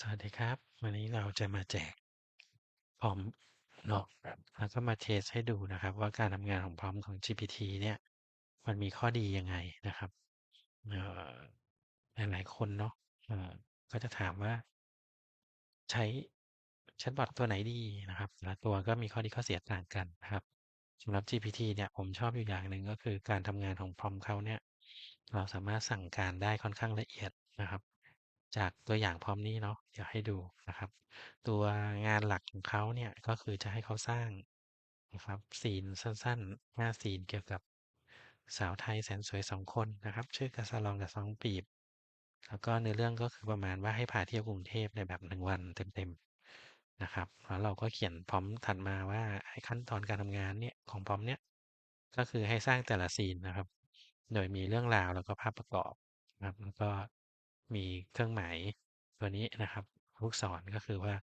สวัสดีครับ วันนี้เราจะมาแจกพร้อมเนาะแล้วก็มาเทสให้ดูนะครับ ว่าการทำงานของพร้อมของ GPT เนี่ย มันมีข้อดียังไงนะครับเอ่อหลายๆคนเนาะก็จะถามว่า ใช้แชตบอตตัวไหนดีนะครับแต่ละตัวก็มีข้อดีข้อเสียต่างกันนะครับสำหรับ GPT เนี่ยผมชอบอยู่อย่างหนึ่งก็คือการทำงานของพร้อมเขาเนี่ย เราสามารถสั่งการได้ค่อนข้างละเอียดนะครับ จากตัวอย่างพร้อมนี้เนาะเดี๋ยวให้ดูนะครับ ตัวงานหลักของเขาเนี่ยก็คือจะให้เขาสร้างนะครับซีนสั้นๆห้าซีนเกี่ยวกับสาวไทยแสนสวยสองคนนะครับ ชื่อกาสลองกับซองปีบ แล้วก็เนื้อเรื่องก็คือประมาณว่าให้พาเที่ยวกรุงเทพในแบบหนึ่งวันเต็มๆนะครับ แล้วเราก็เขียนพร้อมถัดมาว่าขั้นตอนการทำงานเนี่ยของพร้อมเนี่ยก็คือให้สร้างแต่ละซีนนะครับ โดยมีเรื่องราวแล้วก็ภาพประกอบนะครับแล้วก็ มีเครื่องหมายตัวนี้นะครับ ลูกศรก็คือว่า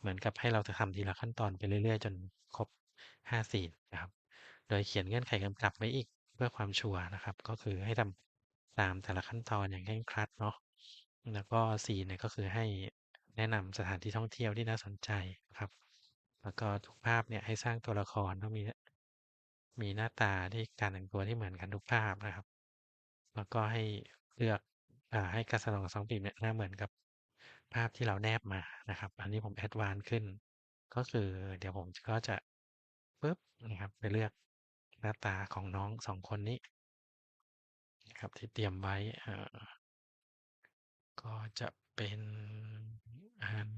เหมือนกับให้เราจะทำทีละขั้นตอนไปเรื่อยๆ จนครบ5ซีนนะครับ โดยเขียนเงื่อนไขกำกับไว้อีกเพื่อความชัวร์นะครับ ก็คือให้ทำตามแต่ละขั้นตอนอย่างเคร่งครัดเนาะแล้วก็ซีเนี่ยก็คือให้แนะนำสถานที่ท่องเที่ยวที่น่าสนใจนะครับ แล้วก็ทุกภาพเนี่ยให้สร้างตัวละครต้องมีมีหน้าตาที่การแต่งตัวที่เหมือนกันทุกภาพนะครับ แล้วก็ให้เลือก อ่า ให้การสนองสองปีเนี่ยหน้าเหมือนกับภาพที่เราแนบมานะครับ อันนี้ผมแอดวานซ์ขึ้น ก็คือเดี๋ยวผมก็จะปึ๊บนะครับไปเลือกหน้าตาของน้องสองคนนี้นะครับที่เตรียมไว้อ่าก็จะเป็นอัน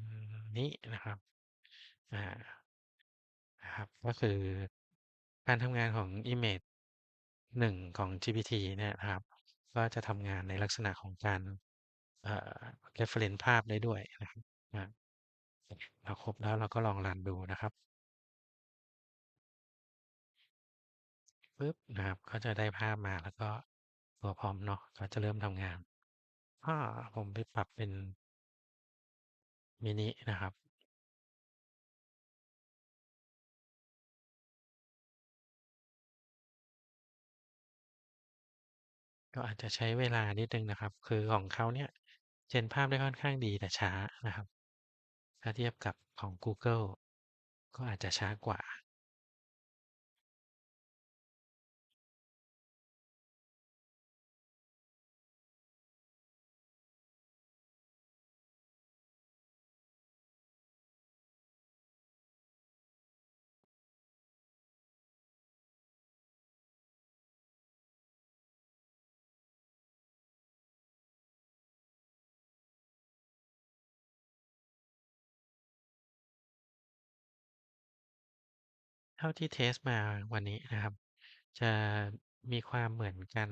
นี้นะครับอ่านะครับ ก็คือการทำงานของ Image หนึ่งของ GPT เนี่ยนะครับ ก็จะทำงานในลักษณะของการเอ่อ reference ภาพได้ด้วยนะครับอาเราครบแล้วเราก็ลองรันดูนะครับปึ๊บนะครับ ก็จะได้ภาพมาแล้วก็ตัวพร้อมเนาะก็จะเริ่มทำงานอาผมไปปรับเป็นมินินะครับ ก็อาจจะใช้เวลานิดหนึ่งนะครับ คือของเขาเนี่ย gen ภาพได้ค่อนข้างดีแต่ช้านะครับ ถ้าเทียบกับของกูเกิลก็อาจจะช้ากว่า เท่าที่เทสต์มาวันนี้นะครับ จะมีความเหมือนกัน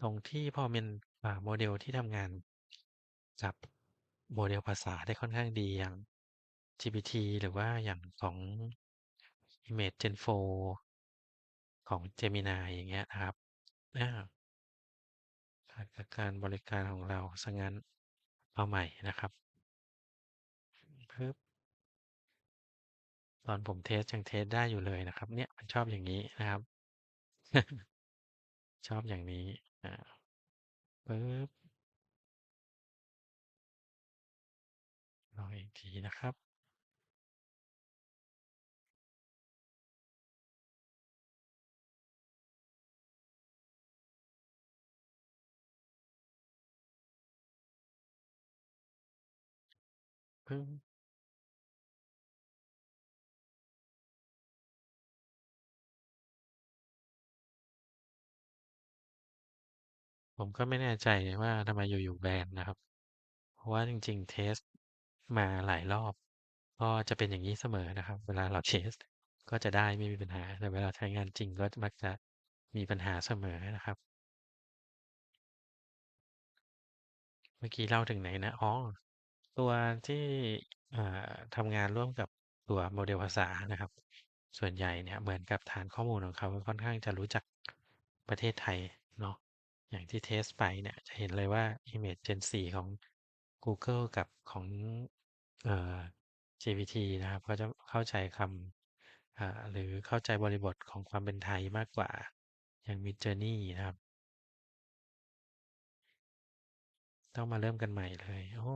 ตรงที่พอเป็นอ่าโมเดลที่ทำงานกับโมเดลภาษาได้ค่อนข้างดีอย่าง GPT หรือว่าอย่างของ Image Gen 4 ของ Gemini อย่างเงี้ยนะครับอาขัดกับการบริการของเราซะงั้นเอาใหม่นะครับปึ๊บ ตอนผมเทสยังเทสได้อยู่เลยนะครับ เนี่ยมันชอบอย่างงี้นะครับ ชอบอย่างนี้อาปึ๊บลองอีกทีนะครับปึ๊บ ผมก็ไม่แน่ใจว่าทำไมอยู่ ๆ แบนนะครับ เพราะว่าจริง ๆ เทสต์มาหลายรอบ ก็จะเป็นอย่างนี้เสมอนะครับ เวลาเรา เทสต์ ก็จะได้ไม่มีปัญหา แต่เวลาใช้งานจริงก็มักจะมีปัญหาเสมอนะครับ เมื่อกี้เล่าถึงไหนนะ อ๋อ ตัวที่ อ่า ทำงานร่วมกับตัวโมเดลภาษานะครับ ส่วนใหญ่เนี่ยเหมือนกับฐานข้อมูลของเขาค่อนข้างจะรู้จักประเทศไทยเนาะ อย่างที่เทสไปเนี่ยจะเห็นเลยว่า Image Gen 4 ของ Google กับของเอ่อ GPT นะครับเขาจะเข้าใจคำหรือเข้าใจบริบทของความเป็นไทยมากกว่า อย่าง Midjourney นะครับ ต้องมาเริ่มกันใหม่เลย โอ้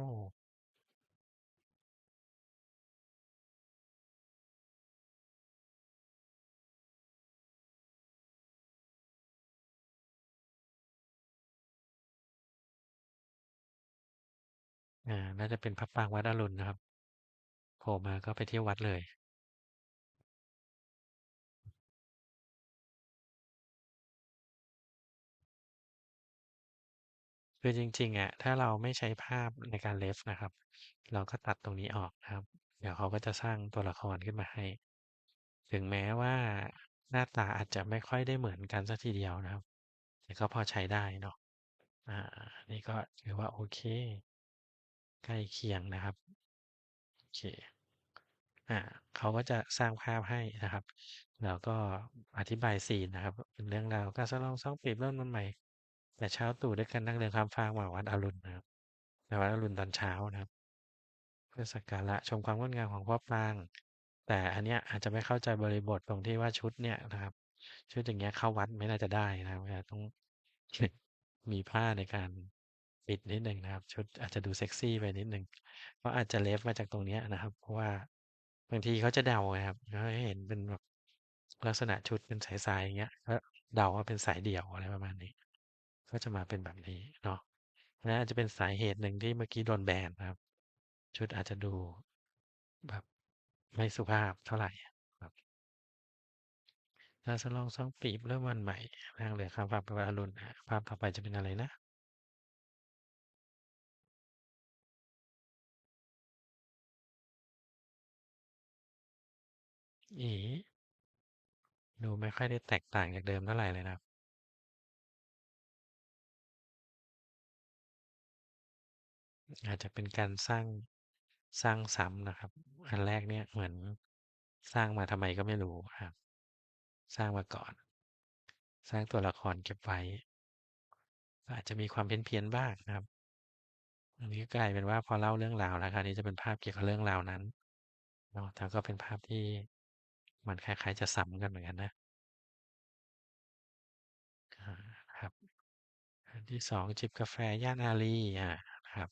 อ่า น่าจะเป็นพระปรางวัดอรุณนะครับ โผล่มาก็ไปเที่ยววัดเลย คือจริงๆอะถ้าเราไม่ใช้ภาพในการ ref นะครับ เราก็ตัดตรงนี้ออกนะครับ เดี๋ยวเขาก็จะสร้างตัวละครขึ้นมาให้ ถึงแม้ว่าหน้าตาอาจจะไม่ค่อยได้เหมือนกันสักทีเดียวนะครับ แต่ก็พอใช้ได้เนาะอ่า นี่ก็ถือว่าโอเค ใกล้เคียงนะครับ โอเค อ่าเขาก็จะสร้างภาพให้นะครับ แล้วก็อธิบายซีนนะครับ เป็นเรื่องราวการฉลองสองปีเริ่มวันใหม่ แต่เช้าตู่ด้วยกันนั่งเรือข้ามฟากมาวัดอรุณนะครับในวัดอรุณตอนเช้านะครับ เพื่อสักการะชมความงดงามของพ่อปราง แต่อันเนี้ยอาจจะไม่เข้าใจบริบทตรงที่ว่าชุดเนี่ยนะครับ ชุดอย่างเงี้ยเข้าวัดไม่น่าจะได้นะครับต้องมีผ้าในการ ปิดนิดหนึ่งนะครับ ชุดอาจจะดูเซ็กซี่ไปนิดหนึ่งเพราะอาจจะเลฟมาจากตรงนี้นะครับ เพราะว่าบางทีเขาจะเดาครับเขาเห็นเป็นแบบลักษณะชุดเป็นสายๆอย่างเงี้ยก็เดาว่าเป็นสายเดี่ยวอะไรประมาณนี้ ก็จะมาเป็นแบบนี้เนาะและอาจจะเป็นสาเหตุหนึ่งที่เมื่อกี้โดนแบนนะครับ ชุดอาจจะดูแบบไม่สุภาพเท่าไหร่ครับดาวฉลองสองปีบเริ่มวันใหม่นางเหลือคำฝากไปวันอรุณอะภาพต่อไปจะเป็นอะไรนะ อี ดูไม่ค่อยได้แตกต่างจากเดิมเท่าไหร่เลยนะครับ อาจจะเป็นการสร้าง สร้างซ้ำนะครับ อันแรกเนี่ยเหมือนสร้างมาทำไมก็ไม่รู้ครับ สร้างมาก่อน สร้างตัวละครเก็บไว้ อาจจะมีความเพี้ยนๆบ้างนะครับ อันนี้ก็กลายเป็นว่าพอเล่าเรื่องราวแล้วคราวนี้จะเป็นภาพเกี่ยวกับเรื่องราวนั้นเนาะแต่ก็เป็นภาพที่ มันคล้าย ๆ จะซ้ำกันเหมือนกันนะ อา ครับ อันที่สองจิบกาแฟย่านอารีอ่าครับ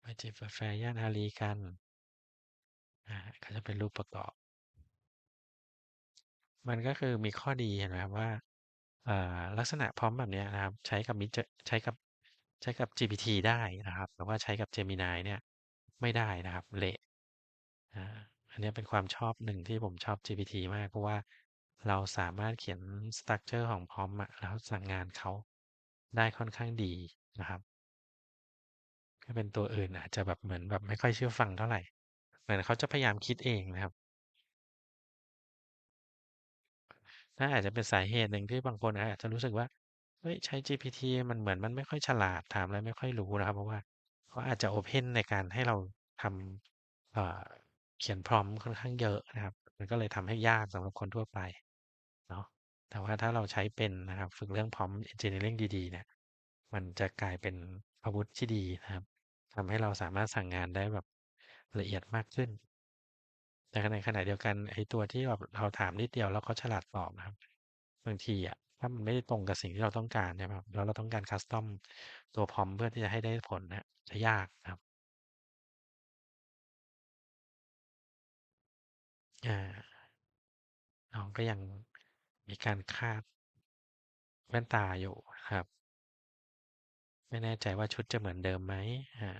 ไปจิบกาแฟย่านอารีกันอ่าก็จะเป็นรูปประกอบ มันก็คือมีข้อดีเห็นไหมครับว่าอ่าลักษณะพร้อมแบบเนี้ยนะครับ ใช้กับมิจใช้กับ ใช้กับ GPT ได้นะครับ แต่ว่าใช้กับ Gemini เนี่ยไม่ได้นะครับ เละ อา อันนี้เป็นความชอบหนึ่งที่ผมชอบ GPT มากเพราะว่าเราสามารถเขียนสตรักเจอร์ของพรอมแล้วสั่งงานเขาได้ค่อนข้างดีนะครับถ้าเป็นตัวอื่นอาจจะแบบเหมือนแบบไม่ค่อยเชื่อฟังเท่าไหร่ เหมือนเขาจะพยายามคิดเองนะครับน่าอาจจะเป็นสาเหตุหนึ่งที่บางคนอาจจะรู้สึกว่าเฮ้ยใช้ GPT มันเหมือนมันไม่ค่อยฉลาดถามอะไรไม่ค่อยรู้นะครับ เพราะว่าเขาอาจจะโอเพนในการให้เราทำ ขียนพรอมค่อนข้างเยอะนะครับ มันก็เลยทำให้ยากสำหรับคนทั่วไปเนาะแต่ว่าถ้าเราใช้เป็นนะครับ ฝึกเรื่อง prompt engineering ดีๆเนี่ยมันจะกลายเป็นอาวุธที่ดีนะครับทำให้เราสามารถสั่งงานได้แบบละเอียดมากขึ้น แต่ในขณะเดียวกันไอ้ตัวที่แบบเราถามนิดเดียวแล้วเขาฉลาดตอบนะครับบางทีอะถ้ามันไม่ได้ตรงกับสิ่งที่เราต้องการใช่ไหมครับแล้วเราต้องการคัสตอมตัวพรอมเพื่อที่จะให้ได้ผลนี่ยจะยากนะครับ อาน้องก็ยังมีการคาด แว่นตาอยู่ครับ ไม่แน่ใจว่าชุดจะเหมือนเดิมไหม อา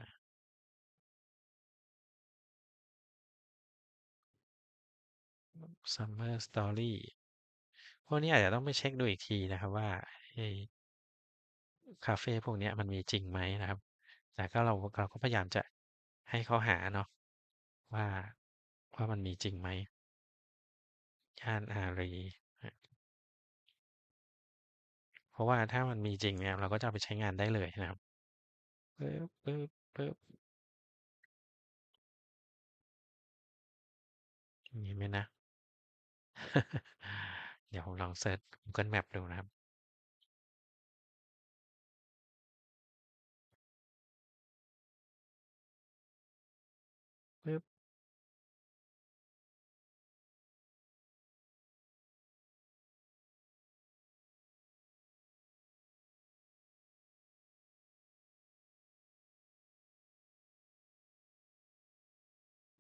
Summer Story พวกนี้อาจจะต้องไปเช็คดูอีกทีนะครับว่า ไอ้ คาเฟพวกเนี้ยมันมีจริงไหมนะครับ แต่ก็เรา เราก็พยายามจะให้เขาหาเนาะว่า ว่ามันมีจริงไหม ย่านอารีเพราะว่าถ้ามันมีจริงเนี่ย เราก็จะเอาไปใช้งานได้เลยนะครับปึ๊บปึ๊บปึ๊บมีไหมนะ เดี๋ยวผมลองเซิร์ช Google Maps ดูนะครับ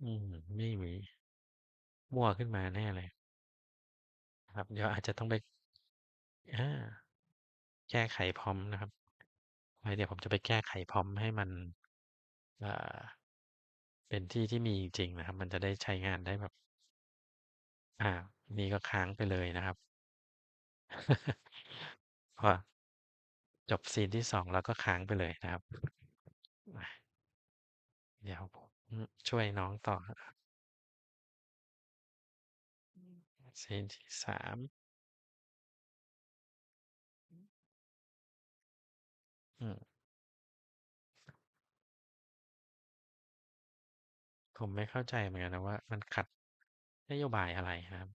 อืม ไม่มี มั่วขึ้นมาแน่เลย ครับ เดี๋ยวอาจจะต้องไป อา แก้ไขพร้อมนะครับ ไว้เดี๋ยวผมจะไปแก้ไขพร็อมให้มัน อ่า เป็นที่ที่มีจริง ๆ นะครับ มันจะได้ใช้งานได้แบบ อ่า นี่ก็ค้างไปเลยนะครับ พอ จบซีนที่ 2 แล้วก็ค้างไปเลยนะครับมาเดี๋ยวผม ช่วยน้องต่อครับซีนที่3อืม ผมไม่เข้าใจเหมือนกันนะว่า มันขัดนโยบายอะไรครับ?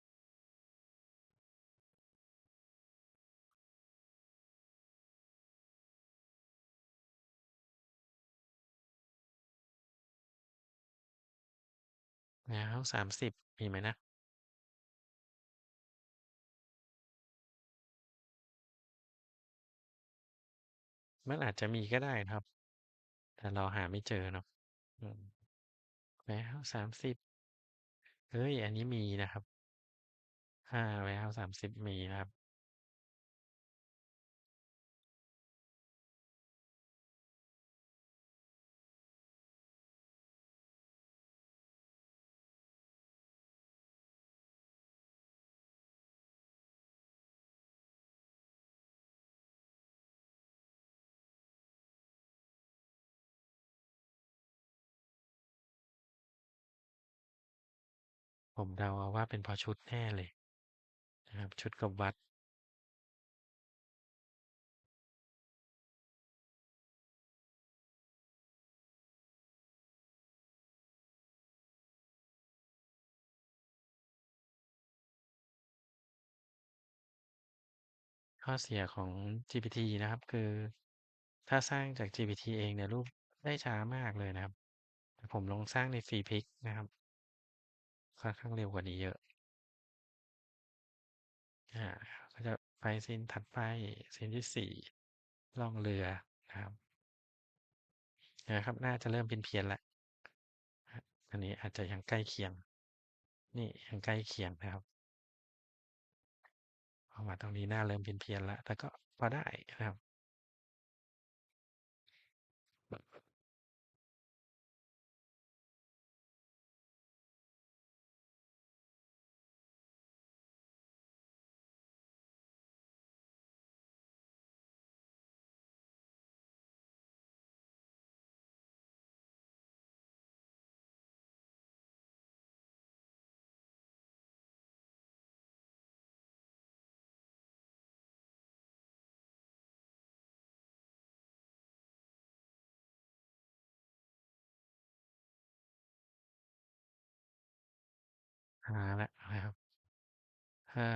วายาวสามสิบมีไหมนะ?มันอาจจะมีก็ได้นะครับ แต่เราหาไม่เจอเนาะอืม Warehouse 30เฮ้ย อันนี้มีนะครับอาแหววสามสิบมีนะครับ ผมเดาเอาว่าเป็นพราะชุดแน่เลยนะครับ ชุดกับวัด ข้อเสียของ GPT นะครับ คือถ้าสร้างจาก GPT เองเนี่ยรูปได้ช้ามากเลยนะครับแต่ผมลองสร้างใน Freepik นะครับ ค่อนข้างเร็วกว่านี้เยอะอาก็จะไปซีนถัดไปซีนที่4ล่องเรือนะครับเห็นไหมครับ น่าจะเริ่มเพี้ยนๆแล้วอันนี้อาจจะยังใกล้เคียง นี่ยังใกล้เคียงนะครับพอมาตรงนี้หน้าเริ่มเพี้ยนๆแล้วแต่ก็พอได้นะครับ มาแล้วนะครับอา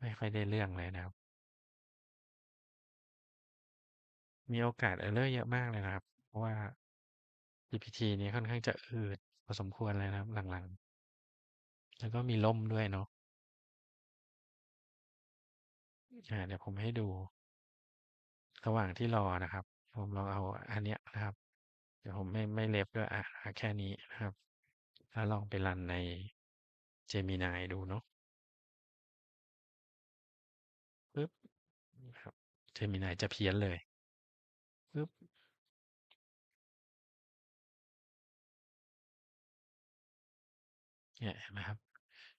ไม่ค่อยได้เรื่องเลยนะครับ มีโอกาส Error เยอะมากเลยนะครับ เพราะว่า GPT นี้ค่อนข้างจะอืดพอสมควรเลยนะครับ หลัง ๆ แล้วก็มีล่มด้วยเนาะอาเดี๋ยวผมให้ดู ระหว่างที่รอนะครับ ผมลองเอาอันเนี้ยนะครับ ดี๋ยวผมไม่ไม่ ref ด้วยอาเอาแค่นี้นะครับแล้วลองไปรันใน Gemini ดูเนาะปึ๊บนะครับ Gemini จะเพี้ยนเลยปึ๊บเนี่ยเห็นไหมครับ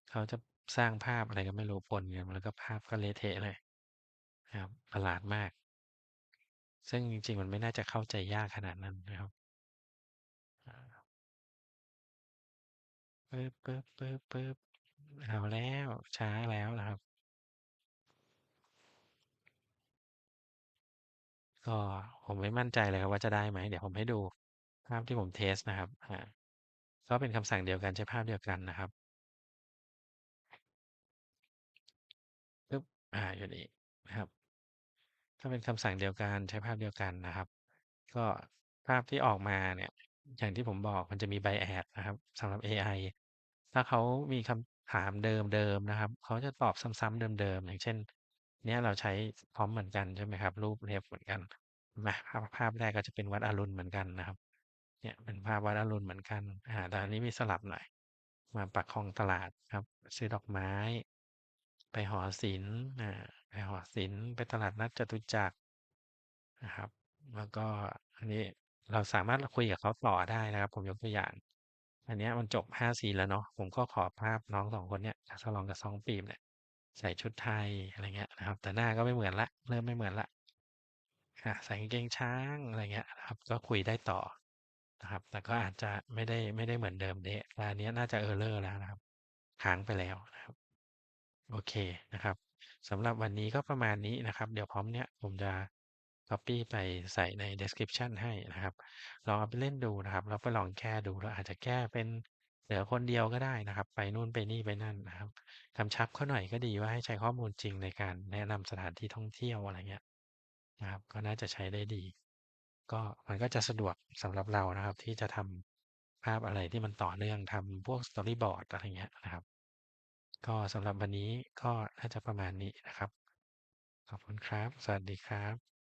เขาจะสร้างภาพอะไรก็ไม่รู้ปนกันแล้วก็ภาพก็เละเทะเลยนะครับประหลาดมาก ซึ่งจริง ๆ มันไม่น่าจะเข้าใจยากขนาดนั้นนะครับ ปึ๊บๆๆๆเอาแล้ว ช้าแล้วนะครับ ก็ผมไม่มั่นใจเลยครับว่าจะได้ไหม เดี๋ยวผมให้ดูภาพที่ผมเทสต์นะครับ อ่า ก็เป็นคำสั่งเดียวกันใช้ภาพเดียวกันนะครับปึ๊บ อ่า อยู่นี่นะครับ ถ้าเป็นคำสั่งเดียวกันใช้ภาพเดียวกันนะครับ ก็ภาพที่ออกมาเนี่ย อย่างที่ผมบอกมันจะมี Bias นะครับสำหรับเอไอ ถ้าเขามีคำถามเดิม ๆ นะครับ เขาจะตอบซ้ำ ๆ เดิม ๆ อย่างเช่น เนี่ยเราใช้พร็อมเหมือนกัน ใช่ไหมครับ รูป ref เหมือนกันมาภาพ ภาพแรกก็จะเป็นวัดอรุณเหมือนกันนะครับ เนี่ยเป็นภาพวัดอรุณเหมือนกัน อ่า แต่อันนี้มีสลับหน่อย มาปักคลองตลาดครับ ซื้อดอกไม้ ไปหอศิลป์ อ่า ไปหอศิลป์ ไปตลาดนัดจตุจักรนะครับ แล้วก็อันนี้ เราสามารถคุยกับเขาต่อได้นะครับ ผมยกตัวอย่าง อันเนี้ยมันจบ 5 ซีนแล้วเนาะ ผมก็ขอภาพน้อง2คนเนี้ยฉลองกับ2ปีบเนี่ยใส่ชุดไทยอะไรเงี้ยนะครับ แต่หน้าก็ไม่เหมือนล้วเริ่มไม่เหมือนล้วอาใส่กางเกงช้างอะไรเงี้ยนะครับ ก็คุยได้ต่อนะครับ แต่ก็อาจจะไม่ได้ไม่ได้เหมือนเดิมเด๊ะแต่อันเนี้ยน่าจะ Error แล้วนะครับค้างไปแล้วนะครับ โอเคนะครับสำหรับวันนี้ก็ประมาณนี้นะครับ เดี๋ยวพร็อมเนี้ยผมจะ ก๊อบปี้ไปใส่ใน description ให้นะครับ ลองเอาไปเล่นดูนะครับ แล้วไปลองแก้ดูแล้วอาจจะแก้เป็นเหลือคนเดียวก็ได้นะครับ ไปนู่นไปนี่ไปนั่นนะครับกำชับเขาหน่อยก็ดีว่าให้ใช้ข้อมูลจริงในการแนะนำสถานที่ท่องเที่ยวอะไรเงี้ยนะครับ ก็น่าจะใช้ได้ดี ก็มันก็จะสะดวกสำหรับเรานะครับ ที่จะทำภาพอะไรที่มันต่อเนื่องทำพวก Storyboard อะไรเงี้ยนะครับ ก็สำหรับวันนี้ก็น่าจะประมาณนี้นะครับ ขอบคุณครับ สวัสดีครับ